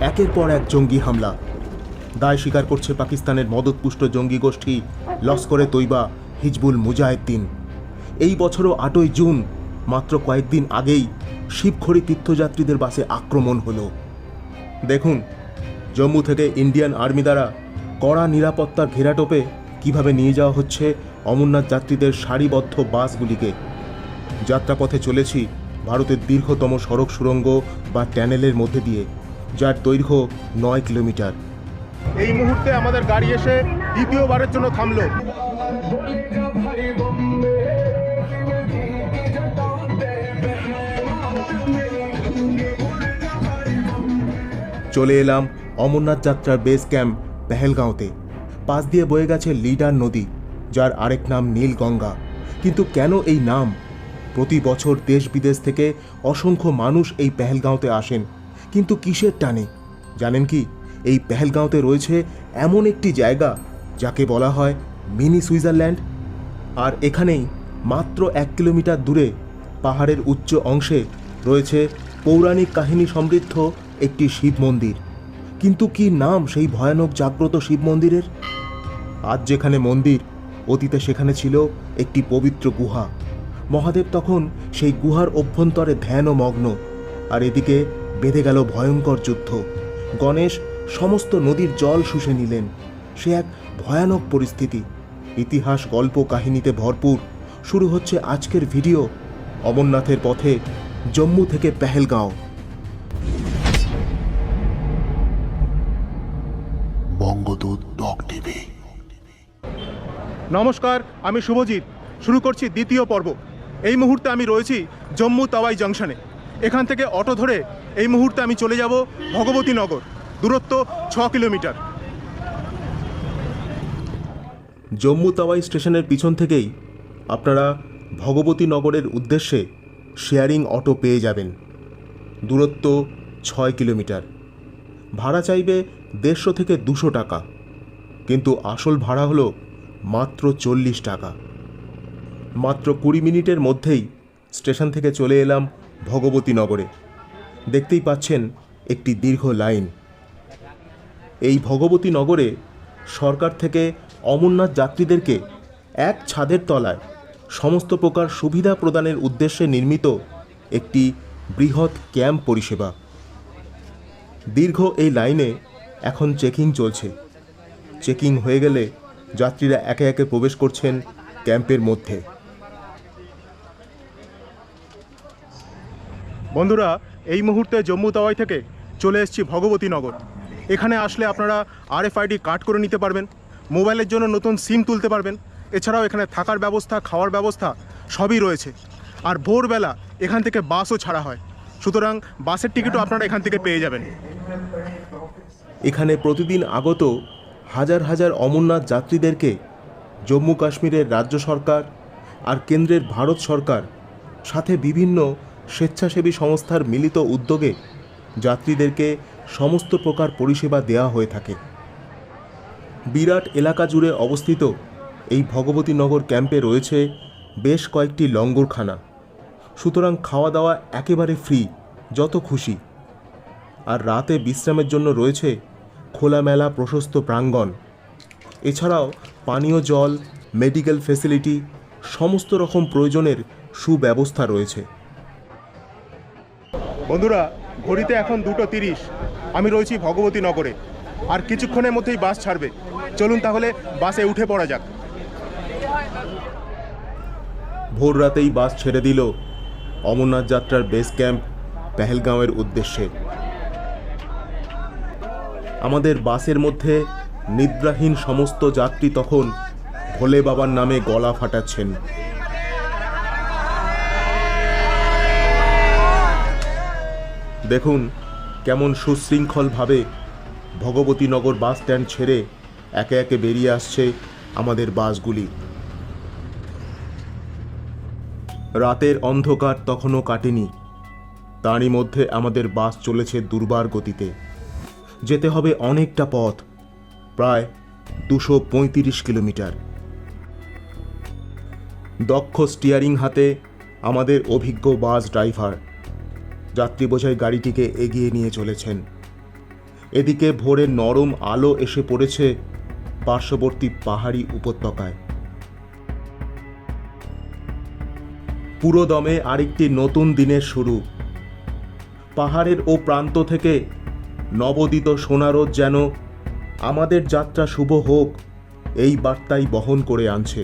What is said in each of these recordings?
একের পর এক জঙ্গি হামলা। দায় স্বীকার করছে পাকিস্তানের মদতপুষ্ট জঙ্গি গোষ্ঠী লস্করে তৈবা হিজবুল মুজাহিদ্দিন। এই বছরও আটই জুন, মাত্র কয়েকদিন আগেই শিবখড়ি তীর্থযাত্রীদের বাসে আক্রমণ হলো। দেখুন, জম্মু থেকে ইন্ডিয়ান আর্মি দ্বারা কড়া নিরাপত্তার ঘেরাটোপে কীভাবে নিয়ে যাওয়া হচ্ছে অমরনাথ যাত্রীদের সারিবদ্ধ বাসগুলিকে। যাত্রাপথে চলেছি ভারতের দীর্ঘতম সড়ক সুড়ঙ্গ বা ট্যানেলের মধ্যে দিয়ে। যার দৈর্ঘ্য নয় কিলোমিটার। এই মুহূর্তে আমাদের গাড়ি এসে দ্বিতীয়বারের জন্য থামলো। চলে এলাম অমরনাথ যাত্রার বেস ক্যাম্প পেহেলগাঁওতে। পাশ দিয়ে বয়ে গেছে লিডার নদী যার আরেক নাম নীলগঙ্গা। কিন্তু কেন এই নাম? প্রতি বছর দেশ বিদেশ থেকে অসংখ্য মানুষ এই পেহেলগাঁওতে আসেন। কিন্তু কিসের টানে? জানেন কি, এই পেহেলগাঁওতে রয়েছে এমন একটি জায়গা যাকে বলা হয় মিনি সুইজারল্যান্ড। আর এখানেই মাত্র এক কিলোমিটার দূরে পাহাড়ের উচ্চ অংশে রয়েছে পৌরাণিক কাহিনী সমৃদ্ধ একটি শিব মন্দির। কিন্তু কি নাম সেই ভয়ানক জাগ্রত শিব মন্দিরের? আজ যেখানে মন্দির, অতীতে সেখানে ছিল একটি পবিত্র গুহা। মহাদেব তখন সেই গুহার অভ্যন্তরে ধ্যান ও মগ্ন। আর এদিকে বেঁধে গেল ভয়ঙ্কর যুদ্ধ। গণেশ সমস্ত নদীর জল শুষে নিলেন। সে এক ভয়ানক পরিস্থিতি। ইতিহাস গল্প কাহিনীতে ভরপুর। শুরু হচ্ছে আজকের ভিডিও। অমরনাথের পথে জম্মু থেকে পেহেলগাঁও। বঙ্গদূত doc TV. নমস্কার আমি শুভজিৎ। শুরু করছি দ্বিতীয় পর্ব। এই মুহূর্তে আমি রয়েছি জম্মু তাওয়াই জংশনে। এখান থেকে অটো ধরে এই মুহূর্তে আমি চলে যাব ভগবতী নগর। দূরত্ব ছ কিলোমিটার। জম্মু তাওয়াই স্টেশনের পিছন থেকেই আপনারা ভগবতী নগরের উদ্দেশ্যে শেয়ারিং অটো পেয়ে যাবেন। দূরত্ব ছয় কিলোমিটার। ভাড়া চাইবে দেড়শো থেকে দুশো টাকা। কিন্তু আসল ভাড়া হলো মাত্র চল্লিশ টাকা। মাত্র কুড়ি মিনিটের মধ্যেই স্টেশন থেকে চলে এলাম ভগবতী নগরে। দেখতেই পাচ্ছেন একটি দীর্ঘ লাইন। এই ভগবতী নগরে সরকার থেকে অমরনাথ যাত্রীদেরকে এক ছাদের তলায় সমস্ত প্রকার সুবিধা প্রদানের উদ্দেশ্যে নির্মিত একটি বৃহৎ ক্যাম্প পরিষেবা। দীর্ঘ এই লাইনে এখন চেকিং চলছে। চেকিং হয়ে গেলে যাত্রীরা একে একে প্রবেশ করছেন ক্যাম্পের মধ্যে। বন্ধুরা এই মুহূর্তে জম্মু তাওয়াই থেকে চলে এসেছি ভগবতী নগর। এখানে আসলে আপনারা আরএফআইডি কার্ড করে নিতে পারবেন, মোবাইলের জন্য নতুন সিম তুলতে পারবেন, এছাড়াও এখানে থাকার ব্যবস্থা, খাওয়ার ব্যবস্থা সবই রয়েছে। আর ভোরবেলা এখান থেকে বাসও ছাড়া হয়, সুতরাং বাসের টিকিটও আপনারা এখান থেকে পেয়ে যাবেন। এখানে প্রতিদিন আগত হাজার হাজার অমরনাথ যাত্রীদেরকে জম্মু কাশ্মীরের রাজ্য সরকার আর কেন্দ্রের ভারত সরকার সাথে বিভিন্ন স্বেচ্ছাসেবী সংস্থার মিলিত উদ্যোগে যাত্রীদেরকে সমস্ত প্রকার পরিষেবা দেওয়া হয়ে থাকে। বিরাট এলাকা জুড়ে অবস্থিত এই ভগবতীনগর ক্যাম্পে রয়েছে বেশ কয়েকটি লঙ্গরখানা। সুতরাং খাওয়া দাওয়া একেবারে ফ্রি, যত খুশি। আর রাতে বিশ্রামের জন্য রয়েছে খোলামেলা প্রশস্ত প্রাঙ্গণ। এছাড়াও পানীয় জল, মেডিকেল ফেসিলিটি সমস্ত রকম প্রয়োজনের সুব্যবস্থা রয়েছে। বন্ধুরা, ঘড়িতে এখন দুটো তিরিশ। আমি রয়েছি ভগবতী নগরে। আর কিছুক্ষণের মধ্যেই বাস ছাড়বে। চলুন তাহলে বাসে উঠে পড়া যাক। ভোর রাতেই বাস ছেড়ে দিল অমরনাথ যাত্রার বেস ক্যাম্প পেহেলগাঁওয়ের উদ্দেশ্যে। আমাদের বাসের মধ্যে নিদ্রাহীন সমস্ত যাত্রী তখন ভোলে বাবার নামে গলা ফাটাচ্ছেন। দেখুন কেমন সুশৃঙ্খলভাবে ভগবতীনগর বাস স্ট্যান্ড ছেড়ে একে একে বেরিয়ে আসছে আমাদের বাসগুলি। রাতের অন্ধকার তখনও কাটেনি। তারই মধ্যে আমাদের বাস চলেছে দুর্বার গতিতে। যেতে হবে অনেকটা পথ, প্রায় দুশো পঁয়ত্রিশ কিলোমিটার। দক্ষ স্টিয়ারিং হাতে আমাদের অভিজ্ঞ বাস ড্রাইভার যাত্রী বোঝাই গাড়িটিকে এগিয়ে নিয়ে চলেছেন। এদিকে ভোরে নরম আলো এসে পড়েছে পার্শ্ববর্তী পাহাড়ি উপত্যকায়। পুরো দমে আরেকটি নতুন দিনের শুরু। পাহাড়ের ও প্রান্ত থেকে নবদিত সোনারোদ যেন আমাদের যাত্রা শুভ হোক, এই বার্তাই বহন করে আনছে।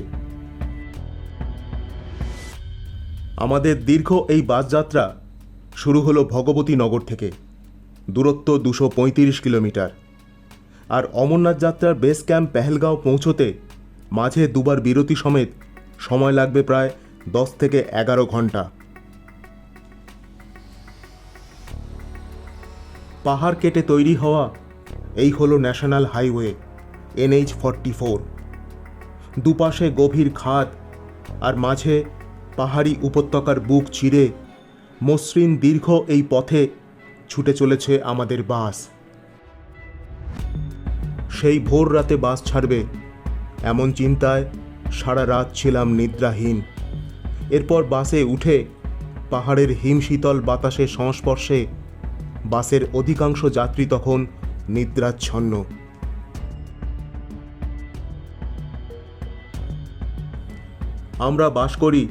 আমাদের দীর্ঘ এই বাসযাত্রা শুরু হলো ভগবতী নগর থেকে। দূরত্ব দুশো কিলোমিটার। আর অমরনাথ যাত্রার বেস ক্যাম্প পেহেলগাঁও পৌঁছতে মাঝে দুবার বিরতি সমেত সময় লাগবে প্রায় দশ থেকে এগারো ঘণ্টা। পাহাড় কেটে তৈরি হওয়া এই হলো national highway NH forty four দুপাশে গভীর খাদ আর মাঝে পাহাড়ি উপত্যকার বুক চিরে মসৃণ দীর্ঘ এই পথে ছুটে চলেছে আমাদের বাস। সেই ভোর রাতে বাস ছাড়বে এমন চিন্তায় সারা রাত ছিলাম নিদ্রাহীন। এরপর বাসে উঠে পাহাড়ের হিমশীতল বাতাসের সংস্পর্শে বাসের অধিকাংশ যাত্রী তখন নিদ্রাচ্ছন্ন। আমরা বাস করি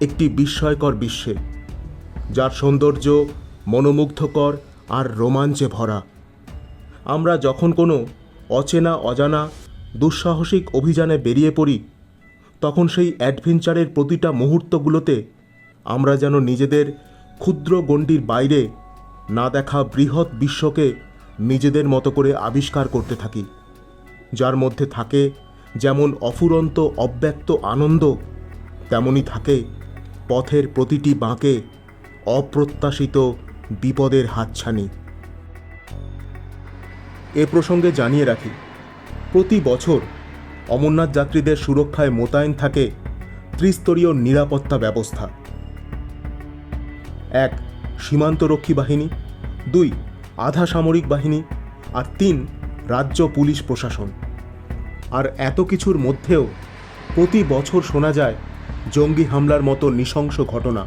একটি বিস্ময়কর বিশ্বে। যার সৌন্দর্য মনোমুগ্ধকর আর রোমাঞ্চে ভরা। আমরা যখন কোনো অচেনা, অজানা, দুঃসাহসিক অভিযানে বেরিয়ে পড়ি, তখন সেই অ্যাডভেঞ্চারের প্রতিটা মুহূর্তগুলোতে আমরা যেন নিজেদের ক্ষুদ্র গণ্ডির বাইরে না দেখা বৃহৎ বিশ্বকে নিজেদের মতো করে আবিষ্কার করতে থাকি, যার মধ্যে থাকে যেমন অফুরন্ত, অব্যক্ত আনন্দ তেমনই থাকে পথের প্রতিটি বাঁকে অপ্রত্যাশিত বিপদের হাতছানি। এ প্রসঙ্গে জানিয়ে রাখি, প্রতি বছর অমরনাথ যাত্রীদের সুরক্ষায় মোতায়েন থাকে ত্রিস্তরীয় নিরাপত্তা ব্যবস্থা। এক, সীমান্তরক্ষী বাহিনী। দুই, আধা সামরিক বাহিনী। আর তিন, রাজ্য পুলিশ প্রশাসন। আর এত কিছুর মধ্যেও প্রতি বছর শোনা যায় জঙ্গি হামলার মতো নৃশংস ঘটনা।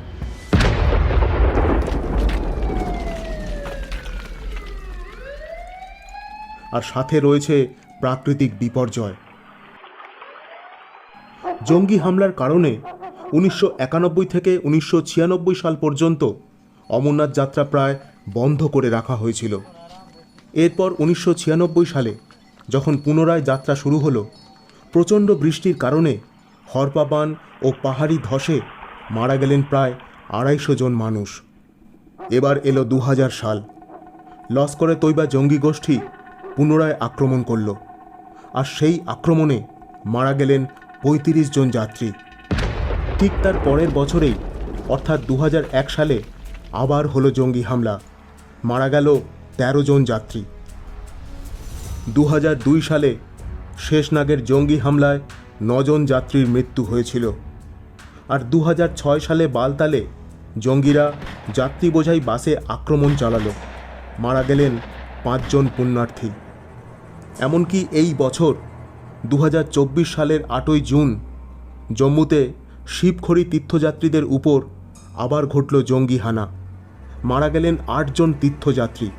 আর সাথে রয়েছে প্রাকৃতিক বিপর্যয়। জঙ্গি হামলার কারণে উনিশশো একানব্বই থেকে উনিশশো ছিয়ানব্বই সাল পর্যন্ত অমরনাথ যাত্রা প্রায় বন্ধ করে রাখা হয়েছিল। এরপর উনিশশো ছিয়ানব্বই সালে যখন পুনরায় যাত্রা শুরু হলো, প্রচণ্ড বৃষ্টির কারণে হরপাবান ও পাহাড়ি ধসে মারা গেলেন প্রায় আড়াইশো জন মানুষ। এবার এলো দু হাজার সাল। লস্করে তৈবা জঙ্গি গোষ্ঠী পুনরায় আক্রমণ করল। আর সেই আক্রমণে মারা গেলেন পঁয়ত্রিশ জন যাত্রী। ঠিক তার পরের বছরেই, অর্থাৎ দু হাজার এক সালে, আবার হলো জঙ্গি হামলা। মারা গেল ১৩ জন যাত্রী। দু হাজার দুই সালে শেষনাগের জঙ্গি হামলায় নজন যাত্রীর মৃত্যু হয়েছিল। আর দু হাজার ছয় সালে বালতালে জঙ্গিরা যাত্রী বোঝাই বাসে আক্রমণ চালালো। মারা গেলেন পাঁচজন পুণ্যার্থী। এমনকি এই বছর দু হাজার চব্বিশ সালের আটই জুন, জম্মুতে শিবখড়ি তীর্থযাত্রীদের উপর আবার ঘটল জঙ্গি হানা। মারা গেলেন আটজন তীর্থযাত্রী।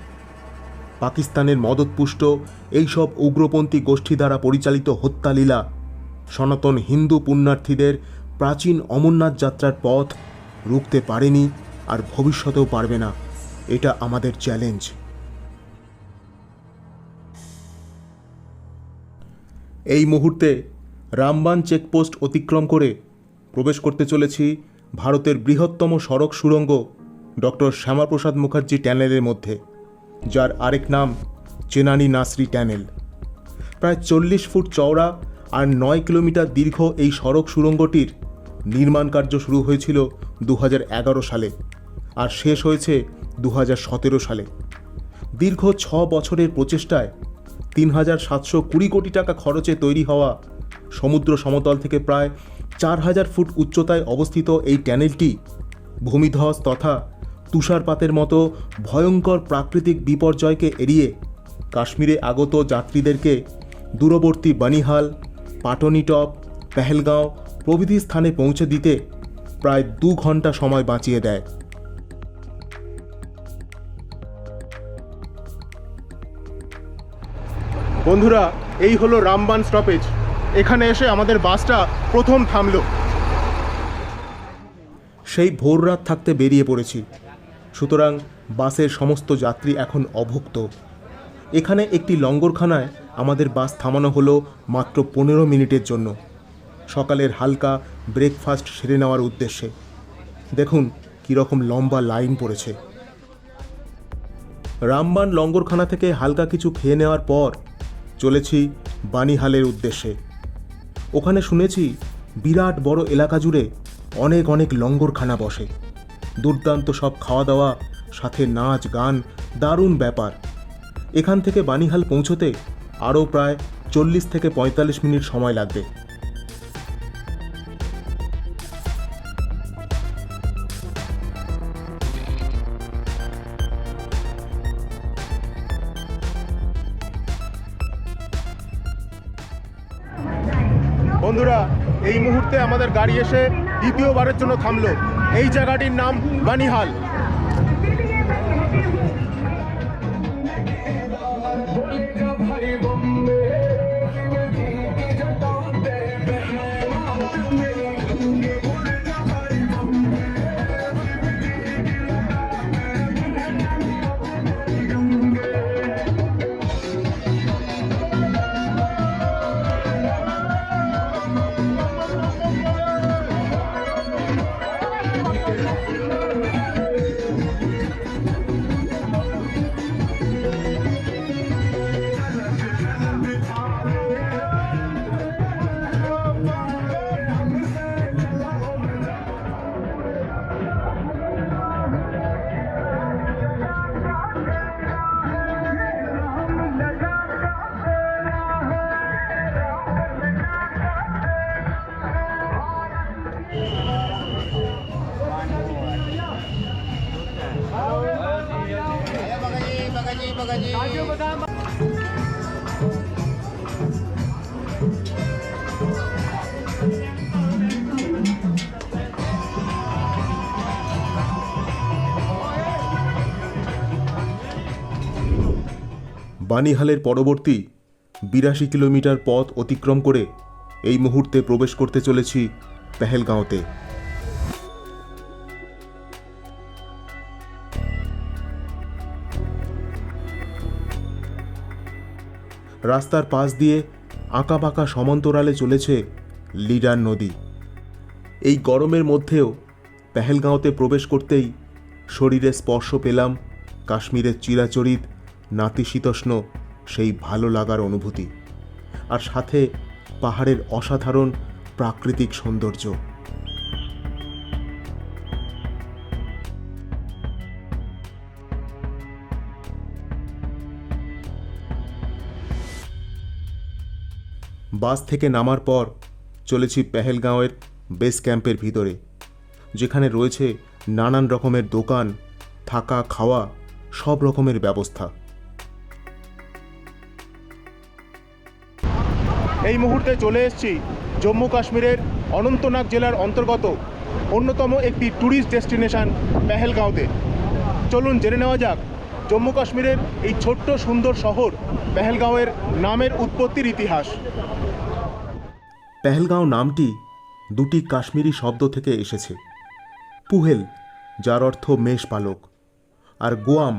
পাকিস্তানের মদতপুষ্ট এইসব উগ্রপন্থী গোষ্ঠী দ্বারা পরিচালিত হত্যালীলা সনাতন হিন্দু পুণ্যার্থীদের প্রাচীন অমরনাথ যাত্রার পথ রুখতে পারেনি আর ভবিষ্যতেও পারবে না। এটা আমাদের চ্যালেঞ্জ। এই মুহূর্তে রামবান চেকপোস্ট অতিক্রম করে প্রবেশ করতে চলেছি ভারতের বৃহত্তম সড়ক সুড়ঙ্গ ডক্টর শ্যামাপ্রসাদ মুখার্জি ট্যানেলের মধ্যে, যার আরেক নাম চেনানি নাসরি ট্যানেল। প্রায় চল্লিশ ফুট চওড়া আর নয় কিলোমিটার দীর্ঘ এই সড়ক সুড়ঙ্গটির নির্মাণ কার্য শুরু হয়েছিল দু হাজার এগারো সালে আর শেষ হয়েছে দু হাজার সতেরো সালে। দীর্ঘ ছ বছরের প্রচেষ্টায় তিন হাজার সাতশো কুড়ি কোটি টাকা খরচে তৈরি হওয়া সমুদ্র সমতল থেকে প্রায় চার হাজার ফুট উচ্চতায় অবস্থিত এই ট্যানেলটি ভূমিধস তথা তুষারপাতের মতো ভয়ঙ্কর প্রাকৃতিক বিপর্যয়কে এড়িয়ে কাশ্মীরে আগত যাত্রীদেরকে দূরবর্তী বানিহাল, পাটনিটপ, পেহেলগাঁও প্রভৃতি স্থানে পৌঁছে দিতে প্রায় দু ঘণ্টা সময় বাঁচিয়ে দেয়। বন্ধুরা, এই হলো রামবান স্টপেজ এখানে এসে আমাদের বাসটা প্রথম থামলো। সেই ভোর রাত থাকতে বেরিয়ে পড়েছি। সুতরাং বাসের সমস্ত যাত্রী এখন অভুক্ত। এখানে একটি লঙ্গরখানায় আমাদের বাস থামানো হলো মাত্র পনেরো মিনিটের জন্য। সকালের হালকা ব্রেকফাস্ট সেরে নেওয়ার উদ্দেশ্যে। দেখুন কীরকম লম্বা লাইন পড়েছে। রামবান লঙ্গরখানা থেকে হালকা কিছু খেয়ে নেওয়ার পর চলেছি বানিহালের উদ্দেশ্যে। ওখানে শুনেছি বিরাট বড় এলাকা জুড়ে অনেক অনেক লঙ্গরখানা বসে। দুর্দান্ত সব খাওয়া দাওয়া সাথে নাচ, গান, দারুণ ব্যাপার। এখান থেকে বানিহাল পৌঁছতে আরও প্রায় চল্লিশ থেকে পঁয়তাল্লিশ মিনিট সময় লাগবে। বন্ধুরা এই মুহূর্তে আমাদের গাড়ি এসে দ্বিতীয়বারের জন্য থামলো। এই জায়গাটির নাম বানিহাল। বানিহালের পরবর্তী বিরাশি কিলোমিটার পথ অতিক্রম করে এই মুহূর্তে প্রবেশ করতে চলেছি পেহেলগাঁওতে। রাস্তার পাশ দিয়ে আঁকা আঁকাবাঁকা সমান্তরালে চলেছে লিডার নদী। এই গরমের মধ্যেও পেহেলগাঁওতে প্রবেশ করতেই শরীরে স্পর্শ পেলাম কাশ্মীরের চিরাচরিত নাতিশীতোষ্ণ সেই ভালো লাগার অনুভূতি। আর সাথে পাহাড়ের অসাধারণ প্রাকৃতিক সৌন্দর্য। বাস থেকে নামার পর চলেছি পেহেলগাঁওয়ের বেস ক্যাম্পের ভিতরে, যেখানে রয়েছে নানান রকমের দোকান, থাকা, খাওয়া, সব রকমের ব্যবস্থা। এই মুহূর্তে চলে এসেছি জম্মু কাশ্মীরের অনন্তনাগ জেলার অন্তর্গত অন্যতম একটি ট্যুরিস্ট ডেস্টিনেশন পেহেলগাঁওতে। চলুন জেনে নেওয়া যাক, জম্মু কাশ্মীরের এই ছোট্ট সুন্দর শহর পেহেলগাঁওয়ের নামের উৎপত্তির ইতিহাস। পেহেলগাঁও নামটি দুটি কাশ্মীরি শব্দ থেকে এসেছে। পুহেল, যার অর্থ মেষ পালক আর গোয়াম,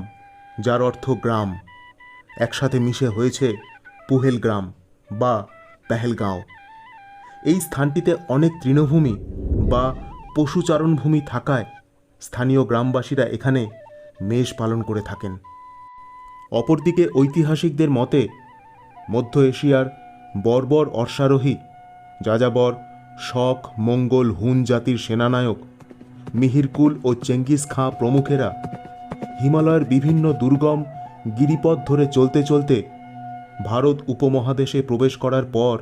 যার অর্থ গ্রাম। একসাথে মিশে হয়েছে পুহেল গ্রাম বা পেহেলগাঁও। এই স্থানটিতে অনেক তৃণভূমি বা পশুচারণভূমি থাকায় স্থানীয় গ্রামবাসীরা এখানে মেষ পালন করে থাকেন। অপরদিকে ঐতিহাসিকদের মতে, মধ্য এশিয়ার বর্বর অশ্বারোহী, যাযাবর, শক, মঙ্গল, হুন জাতির সেনানায়ক, মিহিরকুল ও চেঙ্গিস খাঁ প্রমুখেরা হিমালয়ের বিভিন্ন দুর্গম গিরিপথ ধরে চলতে চলতে ভারত উপমহাদেশে প্রবেশ করার পর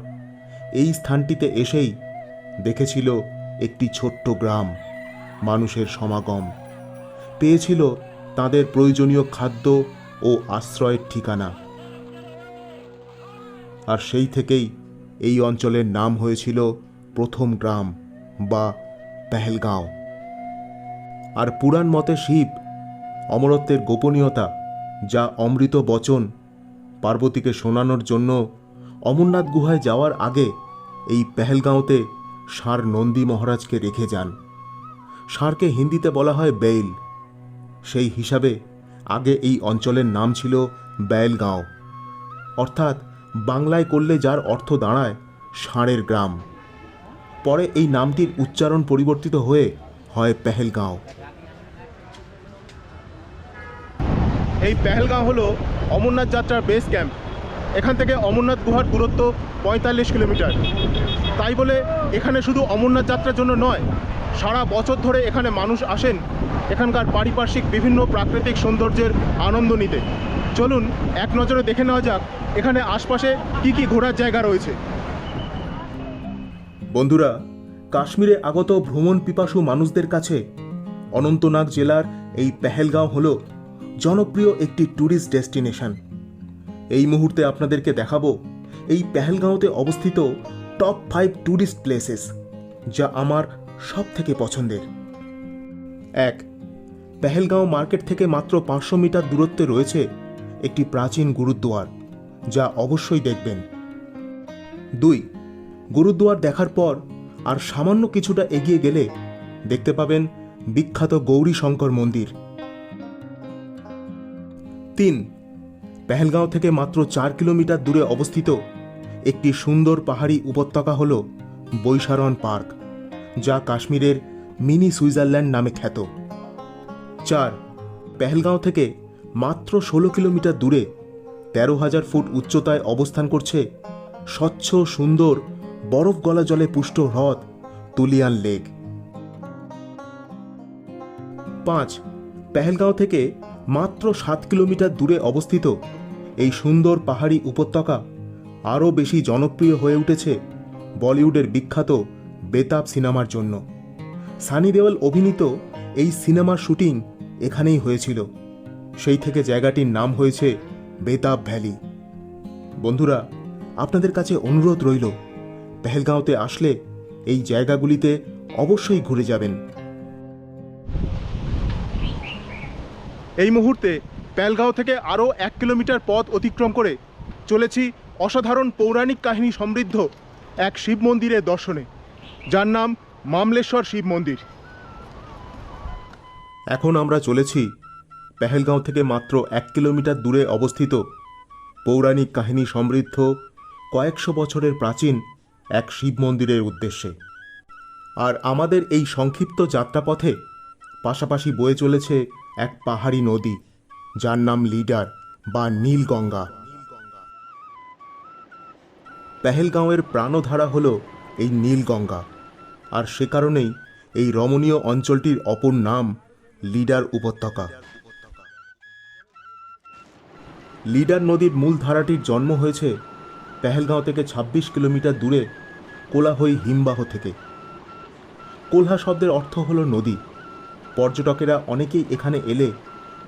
এই স্থানটিতে এসেই দেখেছিল একটি ছোট্ট গ্রাম, মানুষের সমাগম। পেয়েছিল তাদের প্রয়োজনীয় খাদ্য ও আশ্রয়ের ঠিকানা। আর সেই থেকেই এই অঞ্চলের নাম হয়েছিল প্রথম গ্রাম বা পেহেলগাঁও। আর পুরাণ মতে শিব অমরত্বের গোপনীয়তা, যা অমৃত বচন পার্বতীকে শোনানোর জন্য অমরনাথ গুহায় যাওয়ার আগে এই পেহেলগাঁওতে ষাঁড় নন্দী মহারাজকে রেখে যান। ষাঁড়কে হিন্দিতে বলা হয় বেইল। সেই হিসাবে আগে এই অঞ্চলের নাম ছিল বেলগাঁও অর্থাৎ বাংলায় করলে যার অর্থ দাঁড়ায় ষাঁড়ের গ্রাম। পরে এই নামটির উচ্চারণ পরিবর্তিত হয়ে হয় পেহেলগাঁও। এই পেহেলগাঁও হলো অমরনাথ যাত্রার বেস ক্যাম্প এখান থেকে অমরনাথ গুহার দূরত্ব পঁয়তাল্লিশ কিলোমিটার। তাই বলে এখানে শুধু অমরনাথ যাত্রার জন্য নয়, সারা বছর ধরে এখানে মানুষ আসেন এখানকার পারিপার্শ্বিক বিভিন্ন প্রাকৃতিক সৌন্দর্যের আনন্দ নিতে। চলুন এক নজরে দেখে নেওয়া যাক, এখানে আশপাশে কি কি ঘোরার জায়গা রয়েছে। বন্ধুরা, কাশ্মীরে আগত ভ্রমণ পিপাসু মানুষদের কাছে অনন্তনাগ জেলার এই পেহেলগাঁও হল জনপ্রিয় একটি ট্যুরিস্ট ডেস্টিনেশন। এই মুহূর্তে আপনাদেরকে দেখাবো এই পেহেলগাঁওতে অবস্থিত টপ ফাইভ ট্যুরিস্ট প্লেসেস, যা আমার সব থেকে পছন্দের। এক, পেহেলগাঁও মার্কেট থেকে মাত্র পাঁচশো মিটার দূরত্বে রয়েছে একটি প্রাচীন গুরুদ্বার, যা অবশ্যই দেখবেন। দুই গুরুদুয়ার দেখার পর আর সামান্য কিছুটা এগিয়ে গেলে দেখতে পাবেন বিখ্যাত গৌরী শঙ্কর মন্দির। তিন। পেহেলগাঁও থেকে মাত্র চার কিলোমিটার দূরে অবস্থিত একটি সুন্দর পাহাড়ি উপত্যকা হল বৈশারণ পার্ক, যা কাশ্মীরের মিনি সুইজারল্যান্ড নামে খ্যাত। চার। পেহেলগাঁও থেকে মাত্র ষোলো কিলোমিটার দূরে তেরো হাজার ফুট উচ্চতায় অবস্থান করছে স্বচ্ছ, সুন্দর, বরফ গলা জলে পুষ্ট হ্রদ তুলিয়ান লেক। পাঁচ। পেহেলগাঁও থেকে মাত্র সাত কিলোমিটার দূরে অবস্থিত। এই সুন্দর পাহাড়ি উপত্যকা আরও বেশি জনপ্রিয় হয়ে উঠেছে বলিউডের বিখ্যাত বেতাব সিনেমার জন্য। সানি দেওয়াল অভিনীত এই সিনেমার শুটিং এখানেই হয়েছিল। সেই থেকে জায়গাটির নাম হয়েছে বেতাব ভ্যালি। বন্ধুরা, আপনাদের কাছে অনুরোধ রইল, পেহেলগাঁওতে আসলে এই জায়গাগুলিতে অবশ্যই ঘুরে যাবেন। এই মুহূর্তে প্যালগাঁও থেকে আরও এক কিলোমিটার পথ অতিক্রম করে চলেছি অসাধারণ পৌরাণিক কাহিনী সমৃদ্ধ এক শিব মন্দিরের দর্শনে। যার নাম মামলেশ্বর শিব মন্দির। এখন আমরা চলেছি পেহেলগাঁও থেকে মাত্র এক কিলোমিটার দূরে অবস্থিত পৌরাণিক কাহিনী সমৃদ্ধ কয়েকশো বছরের প্রাচীন এক শিব মন্দিরের উদ্দেশ্যে। আর আমাদের এই সংক্ষিপ্ত যাত্রাপথে পাশাপাশি বয়ে চলেছে এক পাহাড়ি নদী, যার নাম লিডার বা নীলগঙ্গা। পেহেলগাঁওয়ের প্রাণধারা হল এই নীলগঙ্গা, আর সে কারণেই এই রমণীয় অঞ্চলটির অপর নাম লিডার উপত্যকা। লিডার নদীর মূল ধারাটির জন্ম হয়েছে পেহেলগাঁও থেকে ২৬ কিলোমিটার দূরে কোলাহই হিমবাহ থেকে। কোলহা শব্দের অর্থ হল নদী। পর্যটকেরা অনেকেই এখানে এলে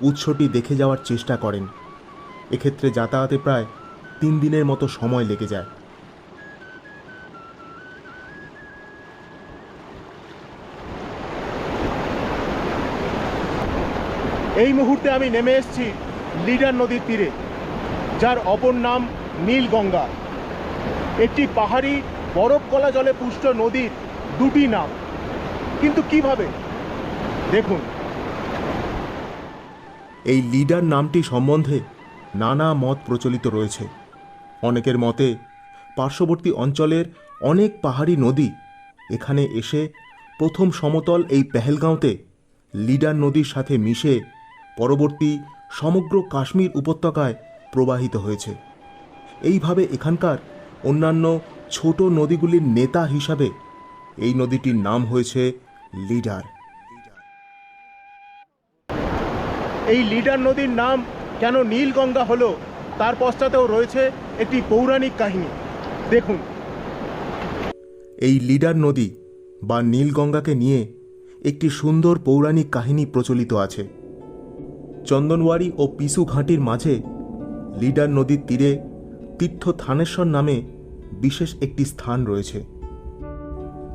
উৎসটি দেখে যাওয়ার চেষ্টা করেন। এক্ষেত্রে যাতায়াতে প্রায় তিন দিনের মতো সময় লেগে যায়। এই মুহূর্তে আমি নেমে এসেছি লিডার নদীর তীরে, যার অপর নাম নীলগঙ্গা। একটি পাহাড়ি বরফ কলা জলে পুষ্ট নদীর দুটি নাম। কিন্তু কীভাবে? দেখুন। এই লিডার নামটি সম্বন্ধে নানা মত প্রচলিত রয়েছে। অনেকের মতে, পার্শ্ববর্তী অঞ্চলের অনেক পাহাড়ি নদী এখানে এসে প্রথম সমতল এই পেহেলগাঁওতে লিডার নদীর সাথে মিশে পরবর্তী সমগ্র কাশ্মীর উপত্যকায় প্রবাহিত হয়েছে। এইভাবে এখানকার অন্যান্য ছোট নদীগুলির নেতা হিসাবে এই নদীটির নাম হয়েছে লিডার। এই লিডার নদীর নাম কেন নীলগঙ্গা হলো, তার পশ্চাতেও রয়েছে একটি পৌরাণিক কাহিনী। দেখুন। এই লিডার নদী বা নীলগঙ্গাকে নিয়ে একটি সুন্দর পৌরাণিক কাহিনী প্রচলিত আছে। চন্দনওয়ারি ও পিসু ঘাঁটির মাঝে লিডার নদীর তীরে তীর্থ থানেশ্বর নামে বিশেষ একটি স্থান রয়েছে।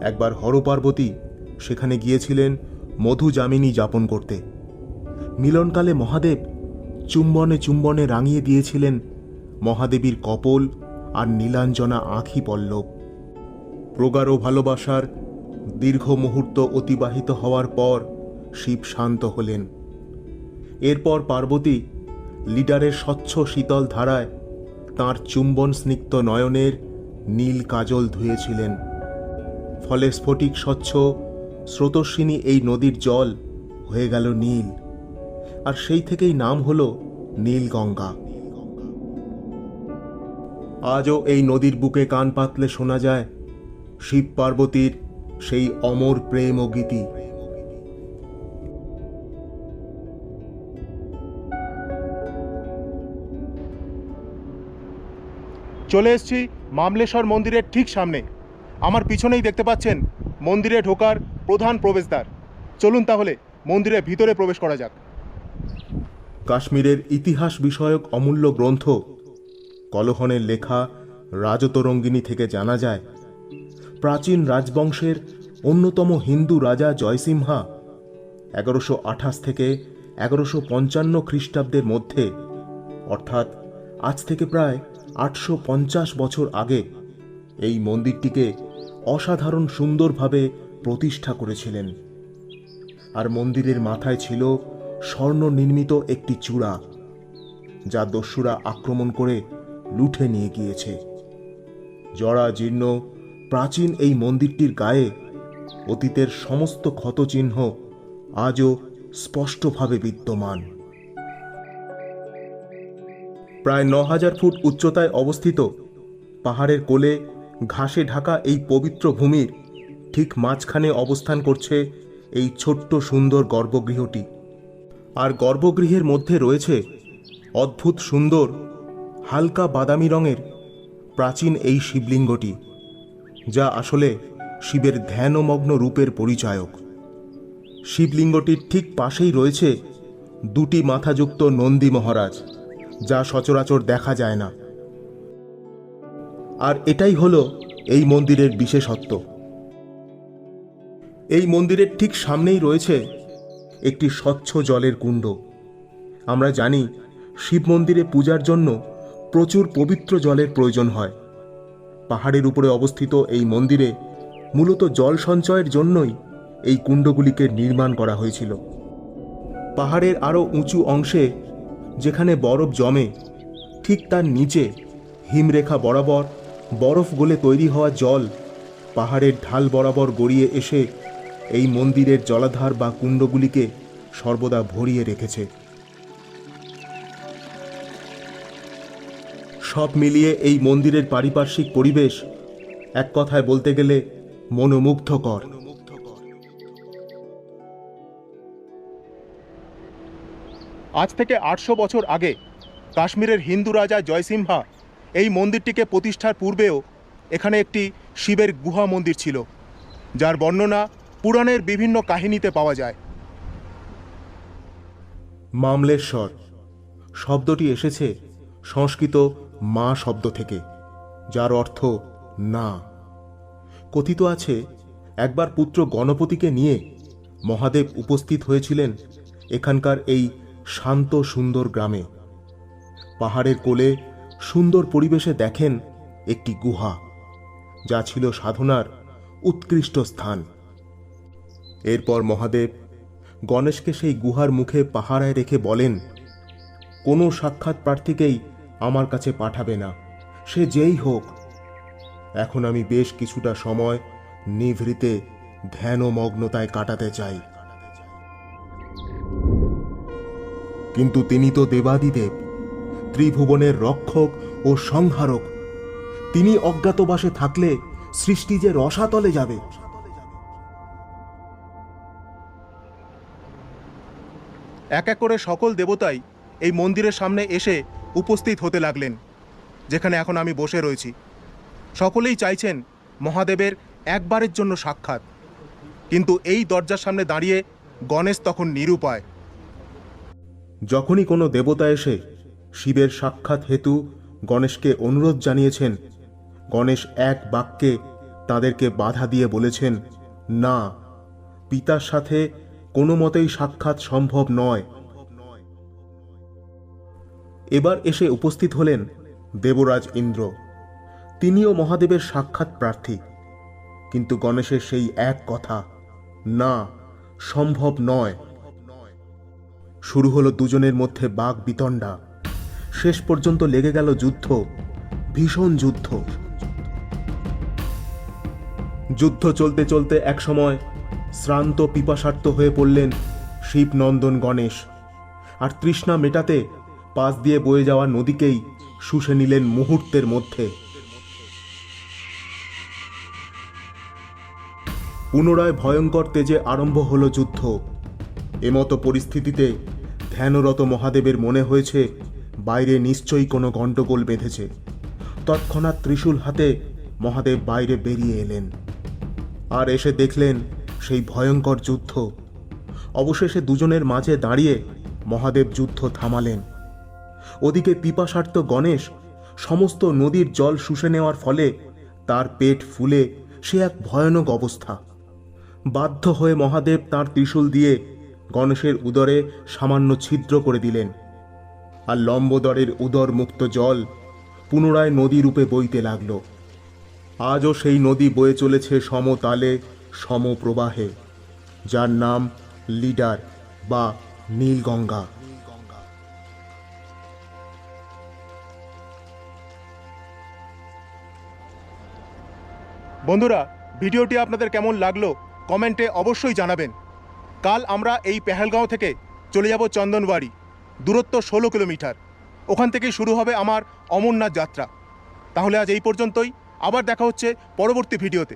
একবার হরপার্বতী সেখানে গিয়েছিলেন মধু যামিনী যাপন করতে। মিলনকালে মহাদেব চুম্বনে চুম্বনে রাঙিয়ে দিয়েছিলেন মহাদেবীর কপল আর নীলাঞ্জনা আঁখি পল্লব। প্রগাঢ় ভালোবাসার দীর্ঘ মুহূর্ত অতিবাহিত হওয়ার পর শিব শান্ত হলেন। এরপর পার্বতী লিডারের স্বচ্ছ শীতল ধারায় তার চুম্বন স্নিগ্ধ নয়নের নীল কাজল ধুয়েছিলেন। ফলে স্ফটিক স্বচ্ছ স্রোতস্বিনী এই নদীর জল হয়ে গেল নীল। আর সেই থেকেই নাম হল নীলগঙ্গা। আজও এই নদীর বুকে কান পাতলে শোনা যায় শিব পার্বতীর সেই অমর প্রেম ও গীতি। চলে এসেছি মামলেশ্বর মন্দিরের ঠিক সামনে। আমার পিছনেই দেখতে পাচ্ছেন মন্দিরে ঢোকার প্রধান প্রবেশদ্বার। চলুন তাহলে মন্দিরের ভিতরে প্রবেশ করা যাক। কাশ্মীরের ইতিহাস বিষয়ক অমূল্য গ্রন্থ, কলহনের লেখা রাজতরঙ্গিনী থেকে জানা যায়, প্রাচীন রাজবংশের অন্যতম হিন্দু রাজা জয়সিমহা এগারোশো আঠাশ থেকে এগারোশো পঞ্চান্ন খ্রিস্টাব্দের মধ্যে, অর্থাৎ আজ থেকে প্রায় আটশো পঞ্চাশ বছর আগে, এই মন্দিরটিকে অসাধারণ সুন্দরভাবে প্রতিষ্ঠা করেছিলেন। আর মন্দিরের মাথায় ছিল স্বর্ণ নির্মিত একটি চূড়া, যা দস্যুরা আক্রমণ করে লুঠে নিয়ে গিয়েছে। জরা জীর্ণ প্রাচীন এই মন্দিরটির গায়ে অতীতের সমস্ত ক্ষতচিহ্ন আজও স্পষ্টভাবে বিদ্যমান। প্রায় ন হাজার ফুট উচ্চতায় অবস্থিত পাহাড়ের কোলে ঘাসে ঢাকা এই পবিত্র ভূমির ঠিক মাঝখানে অবস্থান করছে এই ছোট্ট সুন্দর গর্ভগৃহটি। আর গর্ভগৃহের মধ্যে রয়েছে অদ্ভুত সুন্দর, হালকা বাদামি রঙের প্রাচীন এই শিবলিঙ্গটি, যা আসলে শিবের ধ্যানমগ্ন রূপের পরিচায়ক। শিবলিঙ্গটির ঠিক পাশেই রয়েছে দুটি মাথাযুক্ত নন্দী মহারাজ, যা সচরাচর দেখা যায় না। আর এটাই হলো এই মন্দিরের বিশেষত্ব। এই মন্দিরের ঠিক সামনেই রয়েছে একটি স্বচ্ছ জলের কুণ্ড। আমরা জানি শিব মন্দিরে পূজার জন্য প্রচুর পবিত্র জলের প্রয়োজন হয়। পাহাড়ের উপরে অবস্থিত এই মন্দিরে মূলত জল সঞ্চয়ের জন্যই এই কুণ্ডগুলিকে নির্মাণ করা হয়েছিল। পাহাড়ের আরও উঁচু অংশে, যেখানে বরফ জমে, ঠিক তার নিচে হিমরেখা বরাবর বরফ গলে তৈরি হওয়া জল পাহাড়ের ঢাল বরাবর গড়িয়ে এসে এই মন্দিরের জলাধার বা কুণ্ডগুলিকে সর্বদা ভরিয়ে রেখেছে। সব মিলিয়ে এই মন্দিরের পারিপার্শ্বিক পরিবেশ এক কথায় বলতে গেলে মনোমুগ্ধকর। আজ থেকে আটশো বছর আগে কাশ্মীরের হিন্দু রাজা জয়সিমহা এই মন্দিরটিকে প্রতিষ্ঠার পূর্বেও এখানে একটি শিবের গুহা মন্দির ছিল, যার বর্ণনা পুরাণের বিভিন্ন কাহিনীতে পাওয়া যায়। মামলেশ্বর শব্দটি এসেছে সংস্কৃত মা শব্দ থেকে, যার অর্থ না। কথিত আছে, একবার পুত্র গণপতিকে নিয়ে মহাদেব উপস্থিত হয়েছিলেন এখানকার এই শান্ত সুন্দর গ্রামে। পাহাড়ের কোলে সুন্দর পরিবেশে দেখেন একটি গুহা, যা ছিল সাধনার উৎকৃষ্ট স্থান। এরপর মহাদেব গণেশকে সেই গুহার মুখে পাহারায় রেখে বলেন, কোনো সাক্ষাৎ প্রার্থীকেই আমার কাছে পাঠাবে না, সে যেই হোক। এখন আমি বেশ কিছুটা সময় নিভৃতে ধ্যান ও মগ্নতায় কাটাতে চাই। কিন্তু তিনি তো দেবাদিদেব, ত্রিভুবনের রক্ষক ও সংহারক। তিনি অজ্ঞাতবাসে থাকলে সৃষ্টি যে রসাতলে যাবে। এক এক করে সকল দেবতাই এই মন্দিরের সামনে এসে উপস্থিত হতে লাগলেন, যেখানে এখন আমি বসে রয়েছি। সকলেই চাইছেন মহাদেবের একবারের জন্য সাক্ষাৎ। কিন্তু এই দরজার সামনে দাঁড়িয়ে গণেশ তখন নিরুপায়। যখনই কোনো দেবতা এসে শিবের সাক্ষাৎ হেতু গণেশকে অনুরোধ জানিয়েছেন, গণেশ এক বাক্যে তাদেরকে বাধা দিয়ে বলেছেন, না, পিতার সাথে কোনো মতেই সাক্ষাৎ সম্ভব নয়। এবার এসে উপস্থিত হলেন দেবরাজ ইন্দ্র। তিনিও মহাদেবের সাক্ষাৎ প্রার্থী। কিন্তু গণেশের সেই এক কথা, না, সম্ভব নয়। শুরু হলো দুজনের মধ্যে বাঘ বিতণ্ডা শেষ পর্যন্ত লেগে গেল যুদ্ধ, ভীষণ যুদ্ধ। যুদ্ধ চলতে চলতে একসময় শ্রান্ত পিপাসার্ত হয়ে পড়লেন শিবনন্দন গণেশ। আর তৃষ্ণা মেটাতে পাশ দিয়ে বয়ে যাওয়া নদীকেই শুষে নিলেন মুহূর্তের মধ্যে। পুনরায় ভয়ঙ্কর তেজে আরম্ভ হলো যুদ্ধ। এমতো পরিস্থিতিতে ধ্যানরত মহাদেবের মনে হয়েছে, বাইরে নিশ্চয়ই কোনো গণ্ডগোল বেঁধেছে। তৎক্ষণাৎ ত্রিশূল হাতে মহাদেব বাইরে বেরিয়ে এলেন। আর এসে দেখলেন সেই ভয়ঙ্কর যুদ্ধ। অবশেষে দুজনের মাঝে দাঁড়িয়ে মহাদেব যুদ্ধ থামালেন। ওদিকে পিপাসার্থ গণেশ সমস্ত নদীর জল শুষে নেওয়ার ফলে তার পেট ফুলে সে এক ভয়ানক অবস্থা। বাধ্য হয়ে মহাদেব তার ত্রিশূল দিয়ে গণেশের উদরে সামান্য ছিদ্র করে দিলেন আর লম্বদরের উদর মুক্ত জল পুনরায় নদী রূপে বইতে লাগল। আজও সেই নদী বয়ে চলেছে সমতালে সমপ্রবাহে, যার নাম লিডার বা নীলগঙ্গা। বন্ধুরা, ভিডিওটি আপনাদের কেমন লাগল কমেন্টে অবশ্যই জানাবেন। কাল আমরা এই পেহেলগাঁও থেকে চলে যাব চন্দনবাড়ি দূরত্ব ষোলো কিলোমিটার। ওখান থেকেই শুরু হবে আমার অমরনাথ যাত্রা। তাহলে আজ এই পর্যন্তই। আবার দেখা হচ্ছে পরবর্তী ভিডিওতে।